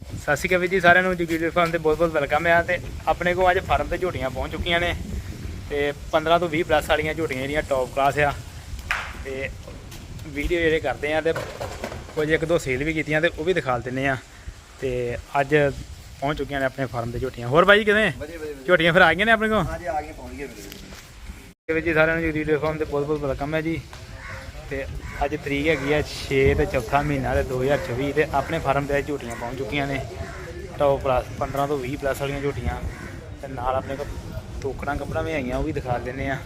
ਸਤਿ ਸ਼੍ਰੀ ਅਕਾਲ ਜੀ ਸਾਰਿਆਂ ਨੂੰ ਜਗੀਰ ਫਾਰਮ ਤੇ ਬਹੁਤ-ਬਹੁਤ ਵੈਲਕਮ ਹੈ ਤੇ ਆਪਣੇ ਕੋਲ ਅੱਜ ਫਾਰਮ ਤੇ ਝੋਟੀਆਂ ਪਹੁੰਚ ਚੁੱਕੀਆਂ ਨੇ ਤੇ 15 ਤੋਂ 20 ਪਲੱਸ ਵਾਲੀਆਂ ਝੋਟੀਆਂ ਜਿਹੜੀਆਂ ਟੌਪ ਕਲਾਸ ਆ ਤੇ ਵੀਡੀਓ ਜਿਹੜੇ ਕਰਦੇ ਆ ਤੇ ਕੁਝ ਇੱਕ ਦੋ ਸੇਲ ਵੀ ਕੀਤੀਆਂ ਤੇ ਉਹ ਵੀ ਦਿਖਾ ਦਿੰਨੇ ਆ ਤੇ ਅੱਜ ਪਹੁੰਚ ਚੁੱਕੀਆਂ ਨੇ ਆਪਣੇ ਫਾਰਮ ਤੇ ਝੋਟੀਆਂ। ਹੋਰ ਬਾਈ ਕਿਵੇਂ? ਝੋਟੀਆਂ ਫਿਰ ਆ ਗਈਆਂ ਨੇ ਆਪਣੇ ਕੋਲ? ਹਾਂਜੀ ਆ ਗਏ ਪਹੁੰਚ ਤੇ ਵੀਰ ਜੀ। ਸਾਰਿਆਂ ਨੂੰ ਜਗੀਰ ਫਾਰਮ ਤੇ ਬਹੁਤ-ਬਹੁਤ ਵੈਲਕਮ ਹੈ ਜੀ। ਤੇ ਅੱਜ ਤਰੀਕ ਹੈਗੀ ਆ 6 ਤੇ ਚੌਥਾ ਮਹੀਨਾ ਤੇ 2024 ਤੇ ਆਪਣੇ ਫਾਰਮ ਤੇ ਅੱਜ ਪਹੁੰਚ ਚੁੱਕੀਆਂ ਨੇ। ਟੌਪ ਪਲੱਸ 15 ਤੋਂ 20 ਪਲੱਸ ਵਾਲੀਆਂ ਝੋਟੀਆਂ। ਤੇ ਨਾਲ ਆਪਣੇ ਕੋਲ ਟੋਕਰਾਂ ਕੱਪੜਾ ਵੀ ਹੈਗੀਆਂ, ਉਹ ਵੀ ਦਿਖਾ ਦਿੰਨੇ ਆ।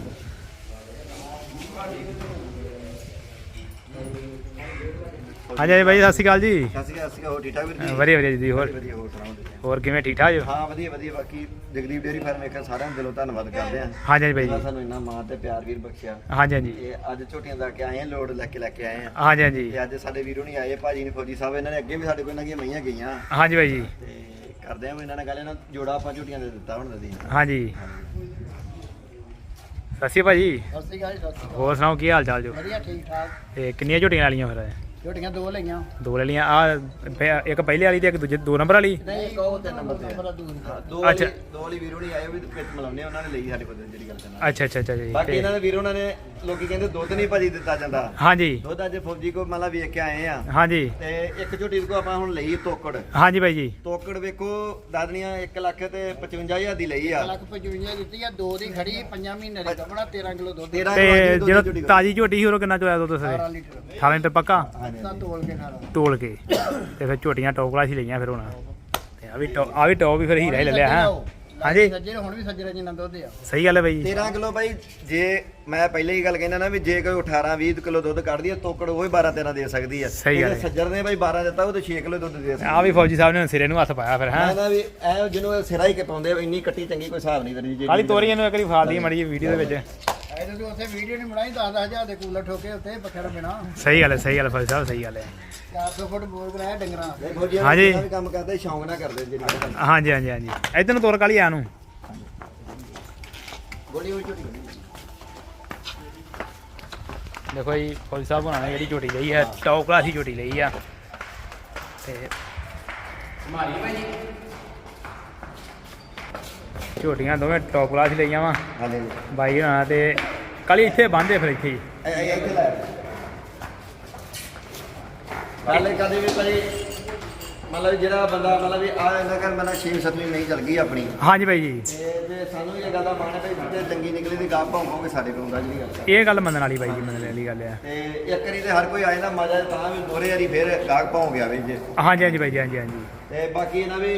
ਹਾਂਜੀ ਹਾਂਜੀ ਬਾਈ ਸਤਿ ਸ਼੍ਰੀ ਅਕਾਲ ਜੀ। ਸਤਿ ਸ਼੍ਰੀ ਅਕਾਲ ਸਤਿ ਸ਼੍ਰੀ ਅਕਾਲ ਹੋਰ ਠੀਕ ਠਾਕ ਵੀਰ ਜੀ? ਵਧੀਆ ਵਧੀਆ ਜੀ ਹੋਰ ਵਧੀਆ ਹੋਰ ਸੁਣਾਓ ਤੁਸੀਂ? ਹੋਰ ਕਿਵੇਂ ਠੀਕ ਠਾਕ ਜੋ? ਹਾਂ ਵਧੀਆ ਵਧੀਆ ਬਾਕੀ ਜਗਦੀਪ ਡੇਰੀ ਫਾਰਮ ਵੇਖਣ ਸਾਰਿਆਂ ਨੂੰ ਦਿਲੋਂ ਧੰਨਵਾਦ ਕਰਦੇ ਹਾਂ। ਹਾਂਜੀ ਹਾਂਜੀ ਬਾਈ ਉਹਨਾਂ ਜੀ ਸਾਨੂੰ ਇੰਨਾ ਮਾਣ ਤੇ ਪਿਆਰ ਵੀਰ ਬਖਸ਼ਿਆ। ਹਾਂਜੀ ਹਾਂਜੀ ਤੇ ਅੱਜ ਝੋਟੀਆਂ ਦਾ ਕੇ ਆਏ ਆ ਲੋਡ ਲੈ ਕੇ ਲੈ ਕੇ ਆਏ ਆ ਹਾਂਜੀ ਹਾਂਜੀ ਤੇ ਅੱਜ ਸਾਡੇ ਵੀਰੋ ਨਹੀਂ ਆਏ ਭਾਜੀ ਨੇ ਫੌਜੀ ਸਾਹਿਬ ਇਹਨਾਂ ਨੇ ਅੱਗੇ ਵੀ ਸਾਡੇ ਕੋਲ ਇਹਨਾਂ ਦੀਆਂ ਮਈਆਂ ਗਈਆਂ। ਹਾਂਜੀ ਬਾਈ ਜੀ। ਤੇ ਕਰਦੇ ਆ ਇਹਨਾਂ ਨਾਲ ਗੱਲ ਇਹਨਾਂ ਜੋੜਾ ਆਪਾਂ ਝੋਟੀਆਂ ਦੇ ਦਿੱਤਾ ਹੁਣ ਦਦੀ ਹਾਂਜੀ ਸਤਿ ਸ਼੍ਰੀ ਅਕਾਲ ਜੀ। ਸਤਿ ਸ਼੍ਰੀ ਅਕਾਲ ਜੀ, ਸਤਿ ਸ਼੍ਰੀ ਅਕਾਲ। ਹੋਰ ਸੁਣਾਓ ਕੀ ਹਾਲ ਚਾਲ ਜੋ? ਵਧੀਆ ਠੀਕ ਠਾਕ। ਤੇ ਕਿੰਨੀਆਂ ਝੋਟੀਆਂ ਵਾਲੀਆਂ ਫਿਰ ਛੋਟੀਆਂ ਦੋ ਲਈਆਂ। ਦੋ ਲੈ ਲੀਆਂ ਆ ਇੱਕ ਪਹਿਲੇ ਵਾਲੀ ਤੇ ਇੱਕ ਦੂਜੇ ਦੋ ਨੰਬਰ ਵਾਲੀ? ਨਹੀਂ ਇੱਕ ਉਹ ਤੇ ਨੰਬਰ ਤੇ ਹਾਂ, ਦੋ ਅੱਛਾ। ਦੋ ਵਾਲੀ ਵੀਰੋ ਨਹੀਂ ਆਏ ਉਹ ਵੀ ਮਿਲਾਉਂਦੇ ਆ, ਉਹਨਾਂ ਨੇ ਲਈ ਸਾਡੇ ਕੋਲ ਜਿਹੜੀ ਗੱਲ ਕਰਨਾ। ਅੱਛਾ ਅੱਛਾ ਅੱਛਾ ਜੀ ਬਾਕੀ ਇਹਨਾਂ ਦੇ ਵੀਰੋ ਉਹਨਾਂ ਨੇ ਲੋਕੀ ਕਹਿੰਦੇ ਦੁੱਧ ਨਹੀਂ ਭਾਜੀ ਦਿੱਤਾ ਜਾਂਦਾ। ਹਾਂਜੀ। ਦੁੱਧ ਅੱਜ ਫੌਜੀ ਕੋ ਮਤਲਬ ਵੇਖ ਕੇ ਆਏ ਆ। ਹਾਂਜੀ। ਤੇ ਇੱਕ ਝੋਟੀ ਕੋ ਆਪਾਂ ਹੁਣ ਲਈ ਤੋਕੜ। ਹਾਂਜੀ ਬਾਈ ਜੀ। ਤੋਕੜ ਵੇਖੋ ਦਾਦਨੀਆਂ 1 ਲੱਖ ਤੇ 55000 ਦੀ ਲਈ ਆ। ਲੱਖ 55 ਦਿੱਤੀ ਆ ਦੋ ਦੀ ਖੜੀ 5 ਮਹੀਨੇ ਦੀ ਕੱਪੜਾ 13 ਕਿਲੋ ਦੁੱਧ। 13 ਤੇ ਕਿਲੋ ਦੀ ਝੋਟੀ ਜਦੋਂ ਤਾਜੀ ਝੋਟੀ ਸੀ ਕਿੰਨਾ ਚੋਇਆ ਦੁੱਧ 18 ਸਰੇ ਲੀਟਰ। 18 ਲੀਟਰ ਪੱਕਾ? ਹਾਂਜੀ। ਤਾਂ ਤੋਲ ਕੇ ਖਾਣਾ ਤੋਲ ਕੇ। ਤੇ ਫਿਰ ਝੋਟੀਆਂ ਟੌਪ ਕਲਾਸ ਹੀ ਲਈਆਂ ਫਿਰ ਹੁਣ। ਤੇ ਆ ਵੀ ਟੌਪ ਆ ਵੀ ਟੌਪ ਵੀ ਫਿਰ ਹੀਰਾ ਹੀ ਲੈ ਲਿਆ ਹੈ? ਹਾਂਜੀ। ਸੱਜੇ ਹੁਣ ਵੀ ਸੱਜਰੇ ਜਿੰਨਾ ਦੁੱਧ ਆ। ਸਹੀ ਗੱਲ ਹੈ ਬਾਈ। ਜੀ 13 ਕਿਲੋ ਬਾਈ ਜੇ ਮੈਂ ਪਹਿਲੇ ਹੀ ਗੱਲ ਕਹਿੰਦਾ ਨਾ ਵੀ ਜੇ ਕੋਈ 18 20 ਕਿਲੋ ਦੁੱਧ ਕੱਢਦੀ ਆ ਤੋਕੜ ਉਹ ਹੀ 12 13 ਦੇ ਸਕਦੀ ਆ। ਸਹੀ ਗੱਲ ਹੈ। ਸੱਜਰ ਨੇ ਬਾਈ 12 ਦਿੱਤਾ ਉਹ ਤੇ 6 ਕਿਲੋ ਦੁੱਧ ਦੇ ਸਕਦੀ ਆ ਵੀ ਫੌਜੀ ਸਾਹਿਬ ਨੇ ਸਿਰੇ ਨੂੰ ਹੱਥ ਪਾਇਆ ਫਿਰ ਹੈ? ਨਾ ਵੀ ਐ ਜਿਹਨੂੰ ਸਿਰਾ ਹੀ ਕੇ ਪਾਉਂਦੇ ਆ, ਇੰਨੀ ਕੱਟੀ ਚੰਗੀ ਕੋਈ ਹਿਸਾਬ ਨਹੀਂ ਤੇਰੀ ਕਾਲੀ ਤੋਰੀ ਇਹਨੂੰ ਇੱਕ ਵਾਰੀ ਫਾਲ ਦੀ ਮੜੀ ਵੀਡੀਓ ਦੇ ਵਿੱਚ। ਇਹ ਤੁਸੀਂ ਉੱਥੇ ਵੀਡੀਓ ਨਹੀਂ ਬਣਾਈ 10000 ਦੇ ਕੂਲਰ ਠੋਕੇ ਉੱਤੇ ਪੱਖੇ ਬਿਨਾ। ਸਹੀ ਗੱਲ ਹੈ ਸਹੀ ਗੱਲ ਹੈ ਸਾਹਿਬ ਸਹੀ ਗੱਲ ਹੈ। 400 ਫੁੱਟ ਬੋਰ ਕਰਾਇਆ ਡੰਗਰਾਂ ਦਾ। ਦੇਖੋ ਜੀ ਹਾਂਜੀ। ਵੀ ਕੰਮ ਕਰਦੇ ਸ਼ੌਂਕ ਨਾਲ ਕਰਦੇ ਜਿਹੜੀ ਗੱਲ। ਕਰਦੇ। ਹਾਂਜੀ ਹਾਂਜੀ ਹਾਂਜੀ। ਇਧਰ ਨੂੰ ਤੋਰ ਕਾਲੀ ਆ ਨੂੰ। ਗੋਲੀ ਦੇਖੋ ਜੀ ਫੌਜੀ ਸਾਹਿਬ ਹੋਣਾ ਨੇ ਜਿਹੜੀ ਝੋਟੀ ਲਈ ਹੈ ਟੌਪ ਕਲਾਸ ਦੀ ਝੋਟੀ ਲਈ ਆ। ਤੇ ਝੋਟੀਆਂ ਦੋਵੇਂ ਟੌਪ ਕਲਾਸ ਹੀ ਲਈਆਂ ਵਾ। ਹਾਂਜੀ। ਬਾਈ ਹੋਣਾ ਤੇ ਕਾਲੀ ਇੱਥੇ ਬੰਦੇ ਫਿਰ ਇੱਥੇ ਹੀ। ਲੈ ਪਹਿਲੇ ਕਦੇ ਵੀ ਭਾਈ ਮਤਲਬ ਜਿਹੜਾ ਬੰਦਾ ਮਤਲਬ ਵੀ ਆ ਇਹਨਾਂ ਕਰ ਮਤਲਬ 6 7ਵੀਂ ਨਹੀਂ ਚੱਲ ਗਈ ਆਪਣੀ। ਹਾਂਜੀ ਬਾਈ ਜੀ। ਤੇ ਸਾਨੂੰ ਇਹ ਗੱਲ ਦਾ ਮਾਣ ਹੈ ਭਾਈ ਜਿੱਤੇ ਚੰਗੀ ਨਿਕਲੀ ਦੀ ਗਾਹ ਭਾਉਂਗੇ ਸਾਡੇ ਕੋਲ ਹੁੰਦਾ ਜਿਹੜੀ ਗੱਲ ਇਹ ਗੱਲ ਮੰਨਣ ਵਾਲੀ ਬਾਈ ਜੀ ਮੰਨਣ ਵਾਲੀ ਗੱਲ ਆ। ਤੇ ਇੱਕ ਵਾਰੀ ਤੇ ਹਰ ਕੋਈ ਆਏ ਨਾ ਮਜ਼ਾ ਤਾਂ ਵੀ ਦੋਰੇ ਵਾਰੀ ਫੇਰ ਗਾਹਕ ਭਾਉ ਗਿਆ ਵੀ ਜੇ। ਹਾਂਜੀ ਹਾਂਜੀ ਬਾਈ ਜੀ ਹਾਂਜੀ ਹਾਂਜੀ। ਤੇ ਬਾਕੀ ਇਹਨਾਂ ਵੀ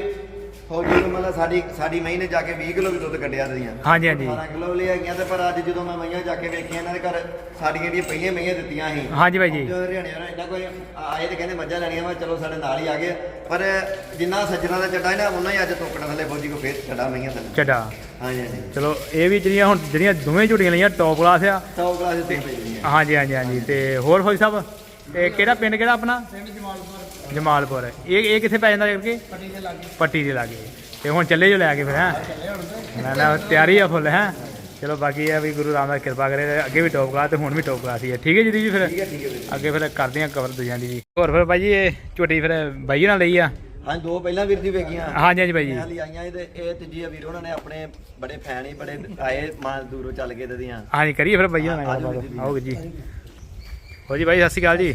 ਫੌਜੀ ਨੂੰ ਮਤਲਬ ਸਾਡੀ ਸਾਡੀ ਮਹੀਂ ਨੇ ਜਾ ਕੇ 20 ਕਿਲੋ ਵੀ ਦੁੱਧ ਕੱਢਿਆ ਦੀਆਂ ਹਾਂਜੀ ਹਾਂਜੀ। 18 ਕਿਲੋ ਲਈ ਹੈਗੀਆਂ ਤੇ ਪਰ ਅੱਜ ਜਦੋਂ ਮੈਂ ਮਈਆਂ ਜਾ ਕੇ ਵੇਖੀਆਂ ਇਹਨਾਂ ਦੇ ਘਰ ਸਾਡੀਆਂ ਜਿਹੜੀਆਂ ਪਹਿਲੀਆਂ ਮਈਆਂ ਦਿੱਤੀਆਂ ਸੀ। ਹਾਂਜੀ ਬਾਈ ਜੀ। ਜੋ ਹਰਿਆਣੇ ਵਾਲਾ ਇੰਨਾ ਕੋਈ ਆਏ ਤੇ ਕਹਿੰਦੇ ਮੱਝਾਂ ਲੈਣੀਆਂ ਵਾ ਚਲੋ ਸਾਡੇ ਨਾਲ ਹੀ ਆ ਗਏ। ਪਰ ਜਿੰਨਾ ਸੱਜਣਾ ਦਾ ਚੱਡਾ ਹੈ ਨਾ ਉਹਨਾਂ ਹੀ ਅੱਜ ਤੋਕੜਾ ਥੱਲੇ ਫੌਜੀ ਕੋ ਫੇਰ ਚੱਡਾ ਮਈਆਂ ਥੱਲੇ। ਚੱਡਾ ਹਾਂਜੀ ਹਾਂਜੀ। ਚਲੋ ਇਹ ਵੀ ਜਿਹੜੀਆਂ ਹੁਣ ਜਿਹੜੀਆਂ ਦੋਵੇਂ ਝੋਟੀਆਂ ਲਈਆਂ ਟੌਪ ਕਲਾਸ ਆ। ਸੌ ਗਲਾਸ ਤੇ ਹਾਂਜੀ ਹਾਂਜੀ ਹਾਂਜੀ। ਤੇ ਹੋਰ ਫੌਜੀ ਸਾਹਿਬ ਇਹ ਕਿਹੜਾ ਪਿੰਡ ਕਿਹੜਾ ਆਪਣਾ? ਪਿੰਡ ਜਮਾਲਪੁਰ। ਜਮਾਲਪੁਰ ਇਹ ਇਹ ਕਿੱਥੇ ਪੈ ਜਾਂਦਾ ਕਰਕੇ ਪੱਟੀ ਦੇ ਲਾਗੇ। ਪੱਟੀ ਦੇ ਲਾਗੇ। ਤੇ ਹੁਣ ਚੱਲੇ ਜੋ ਲੈ ਕੇ ਫਿਰ ਹੈ? ਨਾ ਨਾ ਤਿਆਰੀ ਆ ਫੁੱਲ ਹੈ? ਚਲੋ ਬਾਕੀ ਇਹ ਆ ਵੀ ਗੁਰੂ ਰਾਮਦਾਸ ਕਿਰਪਾ ਕਰੇ ਅੱਗੇ ਵੀ ਟੌਪ ਕਲਾਸ ਤੇ ਹੁਣ ਵੀ ਟੌਪ ਹੀ ਹੈ ਠੀਕ ਹੈ ਜੀ ਦੀਦੀ ਫਿਰ? ਹੈ ਹੈ। ਅੱਗੇ ਫਿਰ ਕਰਦੇ ਆ ਕਵਰ ਦੂਜਿਆਂ ਦੀ ਹੋਰ ਫਿਰ ਬਾਈ ਜੀ ਇਹ ਝੋਟੀ ਫਿਰ ਬਾਈ ਨਾਲ ਲਈ ਆ? ਹਾਂ ਦੋ ਪਹਿਲਾਂ ਵੀਰ ਜੀ ਵੇਖੀਆਂ। ਹਾਂਜੀ ਹਾਂਜੀ ਬਾਈ ਜੀ। ਹਾਲੀ ਆਈਆਂ ਇਹ ਤੇ ਇਹ ਤੀਜੀ ਵੀਰ ਉਹਨਾਂ ਨੇ ਆਪਣੇ ਬੜੇ ਫੈਨ ਹੀ ਬੜੇ ਆਏ ਮਾਂ ਦੂਰੋਂ ਚੱਲ ਕੇ ਦੀਆਂ। ਹਾਂਜੀ ਕਰੀਏ ਫਿਰ ਬਾਈ ਨਾਲ। ਜੀ, ਜੀ। ਆਓਗੇ ਜੀ। ਹੋ ਜੀ ਬਾਈ ਸਤਿ ਸ਼੍ਰੀ ਅਕਾਲ ਜੀ।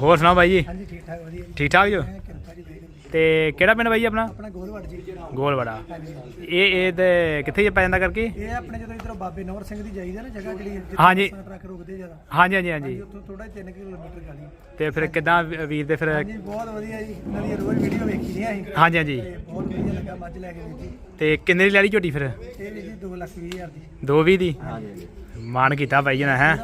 ਹੋਰ ਸੁਣਾਓ ਬਾਈ ਜੀ? ਹਾਂਜੀ ਠੀਕ ਠਾਕ ਵਧੀਆ ਠੀਕ ਠਾਕ ਜੋ ਤੇ ਕਿਹੜਾ ਪਿੰਡ ਬਾਈ ਆਪਣਾ? ਆਪਣਾ ਗੋਲਵੜ ਜੀ। ਗੋਲਵੜਾ। ਇਹ ਇਹ ਤੇ ਕਿੱਥੇ ਪੈ ਜਾਂਦਾ ਕਰਕੇ? ਇਹ ਆਪਣੇ ਜਦੋਂ ਇਧਰੋਂ ਬਾਬੇ ਨੌਰ ਸਿੰਘ ਦੀ ਜਾਈਦਾ ਨਾ ਜਗ੍ਹਾ ਜਿਹੜੀ ਹਾਂਜੀ। ਬੱਸਾਂ, ਟਰੱਕ ਰੁਕਦੇ ਜ਼ਿਆਦਾ। ਹਾਂਜੀ ਹਾਂਜੀ ਹਾਂਜੀ। ਉੱਥੋਂ ਥੋੜਾ 3 ਕਿਲੋਮੀਟਰ ਗਾਲੀ ਤੇ ਫਿਰ ਕਿਦਾਂ ਵੀਰ ਦੇ ਫਿਰ ਹਾਂਜੀ ਬਹੁਤ ਵਧੀਆ ਜੀ। ਇਹਨਾਂ ਦੀ ਰੋਜ਼ ਵੀਡੀਓ ਵੇਖੀ ਦੀਆਂ ਅਸੀਂ। ਹਾਂਜੀ ਹਾਂਜੀ। ਬਹੁਤ ਵਧੀਆ ਲੱਗਾ ਮੱਝ ਲੈ ਕੇ ਵੀਰ ਜੀ। ਤੇ ਕਿੰਨੇ ਦੀ ਲੈ ਲਈ ਝੋਟੀ ਫਿਰ? ਇਹ ਵੀ ਜੀ 2 ਲੱਖ ਵੀਹ ਹਜ਼ਾਰ ਦੀ। 220 ਦੀ? ਹਾਂਜੀ ਮਾਨ ਕੀਤਾ ਬਾਈ ਜਣਾ ਹੈ?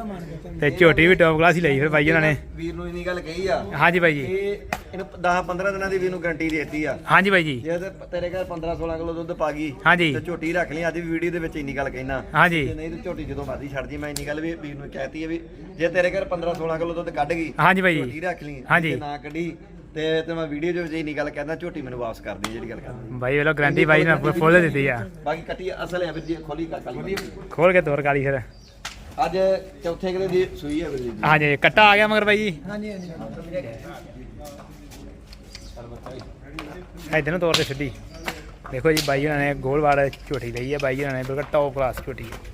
ਤੇ ਝੋਟੀ ਵੀ ਟੌਪ ਕਲਾਸ ਹੀ ਲਈ ਫਿਰ ਬਾਈ ਜਣਾ ਨੇ। ਵੀਰ ਨੂੰ ਇੰਨੀ ਗੱਲ ਕਹੀ ਆ। ਹਾਂਜੀ ਬਾਈ ਜੀ। ਇਹ ਇਹਨੂੰ 10 15 ਦਿਨਾਂ ਦੀ ਵੀਰ ਨੂੰ ਗਾਰੰਟੀ ਦੇਤੀ ਆ। ਹਾਂਜੀ ਬਾਈ ਜੀ। ਜੇ ਤੇ ਤੇਰੇ ਘਰ 15 16 ਕਿਲੋ ਦੁੱਧ ਪਾ ਗਈ ਹਾਂਜੀ। ਤੇ ਝੋਟੀ ਰੱਖ ਲਈ ਅੱਜ ਵੀ ਵੀਡੀਓ ਦੇ ਵਿੱਚ ਇੰਨੀ ਗੱਲ ਕਹਿਣਾ ਹਾਂਜੀ। ਜੇ ਨਹੀਂ ਤੇ ਝੋਟੀ ਜਦੋਂ ਮਰਜ਼ੀ ਛੱਡ ਜੀ ਮੈਂ ਇੰਨੀ ਗੱਲ ਵੀ ਵੀਰ ਨੂੰ ਕਹਿਤੀ ਹੈ ਵੀ ਜੇ ਤੇਰੇ ਘਰ 15 16 ਕਿਲੋ ਦੁੱਧ ਕੱਢ ਗਈ ਹਾਂਜੀ ਬਾਈ ਝੋਟੀ ਜੀ ਰੱਖ ਲਈ ਹਾਂਜੀ। ਜੇ ਨਾ ਕੱਢੀ ਤੇ ਤੇ ਮੈਂ ਵੀਡੀਓ ਦੇ ਵਿੱਚ ਇੰਨੀ ਗੱਲ ਕਹਿੰਦਾ ਝੋਟੀ ਮੈਨੂੰ ਵਾਪਸ ਕਰ ਦੇ ਜਿਹੜੀ ਗੱਲ ਕਰਦੀ ਬਾਈ ਵੇਲੋ ਗਰੰਟੀ ਬਾਈ ਨੇ ਫੁੱਲ ਦਿੱਤੀ ਆ। ਬਾਕੀ ਕੱਟੀ ਅਸਲ ਹੈ ਵੀਰ ਜੀ ਖੋਲੀ ਕਾਲੀ ਖੋਲ ਕੇ ਤੋਰ ਕਾਲੀ ਫਿਰ। ਅੱਜ ਚੌਥੇ ਕਿਲੇ ਦੀ ਸੂਈ ਹੈ ਵੀਰ ਜੀ। ਹਾਂਜੀ ਕੱਟਾ ਆ ਗਿਆ ਮਗਰ ਬਾਈ ਜੀ। ਹਾਂਜੀ ਹਾਂਜੀ। ਇਧਰ ਨੂੰ ਤੋਰ ਤੇ ਸਿੱਧੀ ਦੇਖੋ ਜੀ ਬਾਈ ਉਹਨਾਂ ਨੇ ਗੋਲਵਾੜ ਝੋਟੀ ਲਈ ਹੈ ਬਾਈ ਉਹਨਾਂ ਨੇ ਬਿਲਕੁਲ ਟੌਪ ਕਲਾਸ ਝੋਟੀ ਹੈ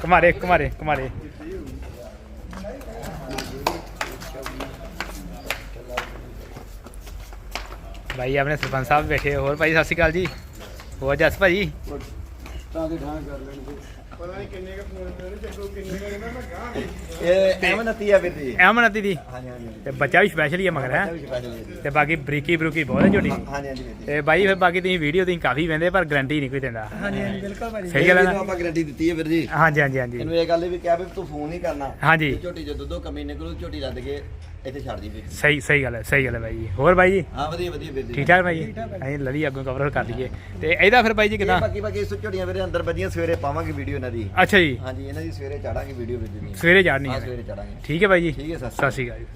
ਕੁਮਾਰੇ ਕੁਮਾਰੇ ਕੁਮਾਰੇ ਭਾਈ ਆਪਣੇ ਸਰਪੰਚ ਸਾਹਿਬ ਬੈਠੇ ਹੋਰ ਭਾਈ ਸਤਿ ਸ਼੍ਰੀ ਅਕਾਲ ਜੀ ਨਹੀਂ ਇਹ ਆ ਵੀਰ ਜੀ। ਐਮਨਤੀ ਦੀ? ਹਾਂਜੀ ਹਾਂਜੀ ਤੇ ਬੱਚਾ ਵੀ ਸਪੈਸ਼ਲ ਹੀ ਹੈ ਮਗਰ ਹੈ? ਤੇ ਬਾਕੀ ਬਰੀਕੀ ਬਰੂਕੀ ਬਹੁਤ ਹੈ ਝੋਟੀ ਹਾਂਜੀ ਹਾਂਜੀ ਵੀਰ ਜੀ। ਤੇ ਬਾਈ ਫਿਰ ਬਾਕੀ ਤੁਸੀਂ ਵੀਡੀਓ ਤੁਸੀਂ ਕਾਫੀ ਵੇਂਦੇ ਪਰ ਗਾਰੰਟੀ ਨਹੀਂ ਕੋਈ ਦਿੰਦਾ। ਹਾਂਜੀ ਹਾਂਜੀ ਬਿਲਕੁਲ ਭਾਜੀ। ਸਹੀ ਗੱਲ ਹੈ ਆਪਾਂ ਗਾਰੰਟੀ ਦਿੱਤੀ ਹੈ ਵੀਰ ਜੀ। ਹਾਂਜੀ ਹਾਂਜੀ ਹਾਂਜੀ। ਇਹਨੂੰ ਇਹ ਗੱਲ ਵੀ ਕਿਹਾ ਵੀ ਤੂੰ ਫੋਨ ਹੀ ਕਰਨਾ। ਹਾਂਜੀ। ਤੇ ਝੋਟੀ ਜਦੋਂ ਦੁੱਧੋਂ ਕਮੀ ਨਿਕਲੂ ਝੋਟੀ ਲੱਦ ਕੇ ਇੱਥੇ ਛੱਡ ਦੀ ਵੀਰ ਜੀ। ਸਹੀ ਸਹੀ ਗੱਲ ਹੈ ਸਹੀ ਗੱਲ ਹੈ ਬਾਈ ਜੀ। ਹੋਰ ਬਾਈ ਜੀ? ਹਾਂ ਵਧੀਆ ਵਧੀਆ ਵੀਰ ਜੀ। ਠੀਕ ਠਾਕ ਬਾਈ ਜੀ? ਅਸੀਂ ਲਲੀ ਅੱਗੋਂ ਕਵਰ ਕਰ ਲਈਏ। ਤੇ ਇਹਦਾ ਫਿਰ ਬਾਈ ਜੀ ਕਿਦਾਂ? ਬਾਕੀ ਬਾਕੀ ਇਸ ਝੋਟੀਆਂ ਵੀਰੇ ਅੰਦਰ ਵੱਜੀਆਂ ਸਵੇਰੇ ਪਾਵਾਂਗੇ ਵੀਡੀਓ ਇਹਨਾਂ ਦੀ। ਅੱਛਾ ਜੀ। ਹਾਂਜੀ ਇਹਨਾਂ ਦੀ ਸਵੇਰੇ ਚਾੜਾਂਗੇ ਵੀਡੀਓ ਵੀਰ ਜੀ। ਸਵੇਰੇ ਜਾਣੀ ਹੈ ਸਵੇਰੇ ਚਾੜਾਂਗੇ ਠੀਕ ਹੈ ਬਾਈ ਜੀ। ਠੀਕ ਹੈ, ਸਤਿ ਸਤਿ ਸ਼੍ਰੀ ਅਕਾਲ ਜੀ।